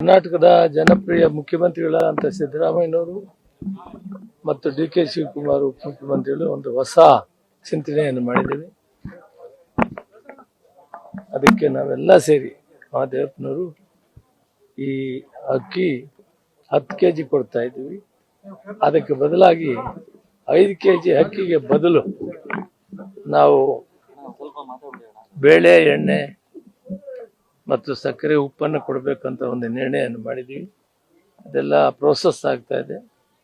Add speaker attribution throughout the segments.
Speaker 1: ಕರ್ನಾಟಕದ ಜನಪ್ರಿಯ ಮುಖ್ಯಮಂತ್ರಿಗಳಾದಂಥ ಸಿದ್ದರಾಮಯ್ಯನವರು ಮತ್ತು ಡಿ ಕೆ ಶಿವಕುಮಾರ್ ಉಪಮುಖ್ಯಮಂತ್ರಿಗಳು ಒಂದು ಹೊಸ ಚಿಂತನೆಯನ್ನು ಮಾಡಿದ್ದೀವಿ. ಅದಕ್ಕೆ ನಾವೆಲ್ಲ ಸೇರಿ ಮಹಾದೇವಪ್ಪನವರು ಈ ಅಕ್ಕಿ ಹತ್ತು ಕೆ ಜಿ ಕೊಡ್ತಾ ಇದ್ದೀವಿ. ಅದಕ್ಕೆ ಬದಲಾಗಿ ಐದು ಕೆ ಜಿ ಅಕ್ಕಿಗೆ ಬದಲು ನಾವು ಬೇಳೆ, ಎಣ್ಣೆ ಮತ್ತು ಸಕ್ಕರೆ ಉಪ್ಪನ್ನು ಕೊಡಬೇಕಂತ ಒಂದು ನಿರ್ಣಯವನ್ನು ಮಾಡಿದ್ದೀವಿ. ಅದೆಲ್ಲ ಪ್ರೋಸೆಸ್ ಆಗ್ತಾ ಇದೆ.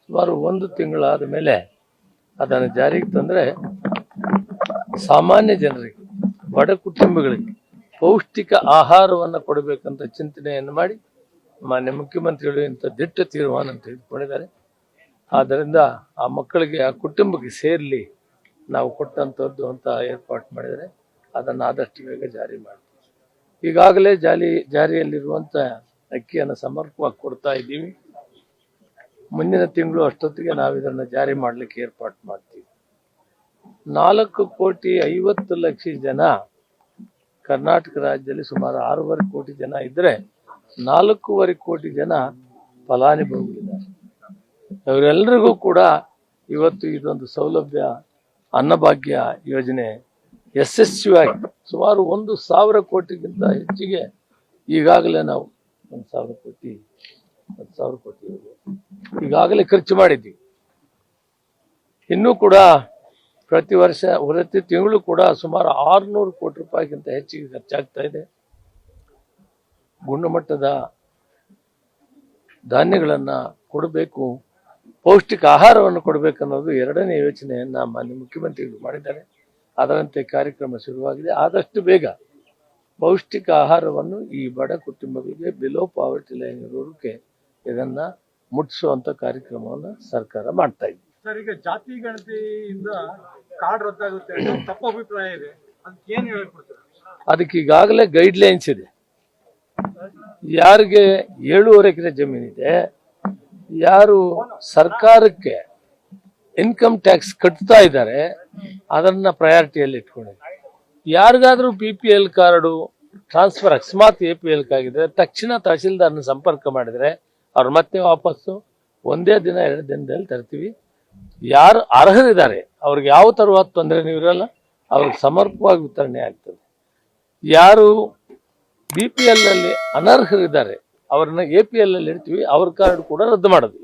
Speaker 1: ಸುಮಾರು ಒಂದು ತಿಂಗಳಾದ ಮೇಲೆ ಅದನ್ನು ಜಾರಿಗೆ ತಂದರೆ ಸಾಮಾನ್ಯ ಜನರಿಗೆ, ಬಡ ಕುಟುಂಬಗಳಿಗೆ ಪೌಷ್ಟಿಕ ಆಹಾರವನ್ನು ಕೊಡಬೇಕಂತ ಚಿಂತನೆಯನ್ನು ಮಾಡಿ ಮಾನ್ಯ ಮುಖ್ಯಮಂತ್ರಿಗಳು ಇಂಥ ದಿಟ್ಟ ತೀರ್ಮಾನ ತೆಗೆದುಕೊಂಡಿದ್ದಾರೆ ಆದ್ದರಿಂದ ಆ ಮಕ್ಕಳಿಗೆ, ಆ ಕುಟುಂಬಕ್ಕೆ ಸೇರಲಿ ನಾವು ಕೊಟ್ಟಂಥದ್ದು ಅಂತ ಏರ್ಪಾಟ್ ಮಾಡಿದರೆ ಅದನ್ನು ಆದಷ್ಟು ಬೇಗ ಜಾರಿ ಮಾಡ್ತೀವಿ. ಈಗಾಗಲೇ ಜಾಲಿ ಜಾರಿಯಲ್ಲಿರುವಂಥ ಅಕ್ಕಿಯನ್ನು ಸಮರ್ಪಕವಾಗಿ ಕೊಡ್ತಾ ಇದ್ದೀವಿ. ಮುಂದಿನ ತಿಂಗಳು ಅಷ್ಟೊತ್ತಿಗೆ ನಾವು ಇದನ್ನು ಜಾರಿ ಮಾಡಲಿಕ್ಕೆ ಏರ್ಪಾಟ್ ಮಾಡ್ತೀವಿ. ನಾಲ್ಕು ಕೋಟಿ ಐವತ್ತು ಲಕ್ಷ ಜನ ಕರ್ನಾಟಕ ರಾಜ್ಯದಲ್ಲಿ ಸುಮಾರು ಆರೂವರೆ ಕೋಟಿ ಜನ ಇದ್ದರೆ ನಾಲ್ಕೂವರೆ ಕೋಟಿ ಜನ ಫಲಾನುಭವಿಗಳಿದ್ದಾರೆ. ಅವರೆಲ್ಲರಿಗೂ ಕೂಡ ಇವತ್ತು ಇದೊಂದು ಸೌಲಭ್ಯ, ಅನ್ನಭಾಗ್ಯ ಯೋಜನೆ ಯಶಸ್ವಿಯಾಗಿ ಸುಮಾರು ಒಂದು ಸಾವಿರ ಕೋಟಿಗಿಂತ ಹೆಚ್ಚಿಗೆ ಈಗಾಗಲೇ ನಾವು ಒಂದು ಸಾವಿರ ಕೋಟಿ ಒಂದು ಸಾವಿರ ಕೋಟಿ ಈಗಾಗಲೇ ಖರ್ಚು ಮಾಡಿದ್ದೀವಿ. ಇನ್ನೂ ಕೂಡ ಪ್ರತಿ ವರ್ಷ ಪ್ರತಿ ತಿಂಗಳು ಕೂಡ ಸುಮಾರು ಆರುನೂರು ಕೋಟಿ ರೂಪಾಯಿಗಿಂತ ಹೆಚ್ಚಿಗೆ ಖರ್ಚಾಗ್ತಾ ಇದೆ. ಗುಣಮಟ್ಟದ ಧಾನ್ಯಗಳನ್ನು ಕೊಡಬೇಕು ಪೌಷ್ಟಿಕ ಆಹಾರವನ್ನು ಕೊಡಬೇಕನ್ನೋದು ಎರಡನೇ ಯೋಚನೆಯನ್ನ ಮಾನ್ಯ ಮುಖ್ಯಮಂತ್ರಿಗಳು ಮಾಡಿದ್ದಾರೆ. ಅದರಂತೆ ಕಾರ್ಯಕ್ರಮ ಶುರುವಾಗಿದೆ. ಆದಷ್ಟು ಬೇಗ ಪೌಷ್ಟಿಕ ಆಹಾರವನ್ನು ಈ ಬಡ ಕುಟುಂಬಗಳಿಗೆ ಬಿಲೋ ಪಾವರ್ಟಿ ಲೈನ್ ಇರೋರಿಗೆ ಇದನ್ನ ಮುಟ್ಟಿಸುವಂತ ಕಾರ್ಯಕ್ರಮವನ್ನು ಸರ್ಕಾರ ಮಾಡ್ತಾ ಇದೆ.
Speaker 2: ಸರ್ ಈಗ ಜಾತಿ ಗಣತಿಯಿಂದ ಕಾರ್ಡ್ ರದ್ದಾಗುತ್ತೆ ತಪ್ಪು ಅಭಿಪ್ರಾಯ ಇದೆ. ಅದಕ್ಕೆ ಏನ್ ಹೇಳ್ಕೊಡ್ತೀರಾ?
Speaker 1: ಅದಕ್ಕೆ ಈಗಾಗಲೇ ಗೈಡ್ ಲೈನ್ಸ್ ಇದೆ. ಯಾರಿಗೆ ಏಳೂವರೆ ಎಕರೆ ಜಮೀನಿದೆ ಯಾರು ಸರ್ಕಾರಕ್ಕೆ ಇನ್ಕಮ್ ಟ್ಯಾಕ್ಸ್ ಕಟ್ತಾ ಇದ್ದಾರೆ ಅದನ್ನ ಪ್ರಯಾರಿಟಿಯಲ್ಲಿ ಇಟ್ಕೊಂಡಿದೆ ಯಾರಿಗಾದರೂ P P L card transfer ಅಕಸ್ಮಾತ್ ಎ ಪಿ ಎಲ್ ಕಾಗಿದ್ರೆ ತಕ್ಷಣ ತಹಶೀಲ್ದಾರ್ನ ಸಂಪರ್ಕ ಮಾಡಿದ್ರೆ, ಅವ್ರು ಮತ್ತೆ ವಾಪಸ್ಸು ಒಂದೇ ದಿನ, ಎರಡು ದಿನದಲ್ಲಿ ತರ್ತೀವಿ. ಯಾರು ಅರ್ಹರಿದ್ದಾರೆ, ಅವ್ರಿಗೆ ಯಾವ ತರವಾದ ತೊಂದರೆ ಇರಲ್ಲ, ಅವ್ರಿಗೆ ಸಮರ್ಪವಾಗಿ ವಿತರಣೆ ಆಗ್ತದೆ. ಯಾರು ಬಿ ಪಿ ಎಲ್ ಅಲ್ಲಿ ಅನರ್ಹರಿದ್ದಾರೆ, ಅವ್ರನ್ನ ಎ ಪಿ ಎಲ್ ಅಲ್ಲಿ ಇಡ್ತೀವಿ, ಅವ್ರ ಕಾರ್ಡ್ ಕೂಡ ರದ್ದು ಮಾಡೋದು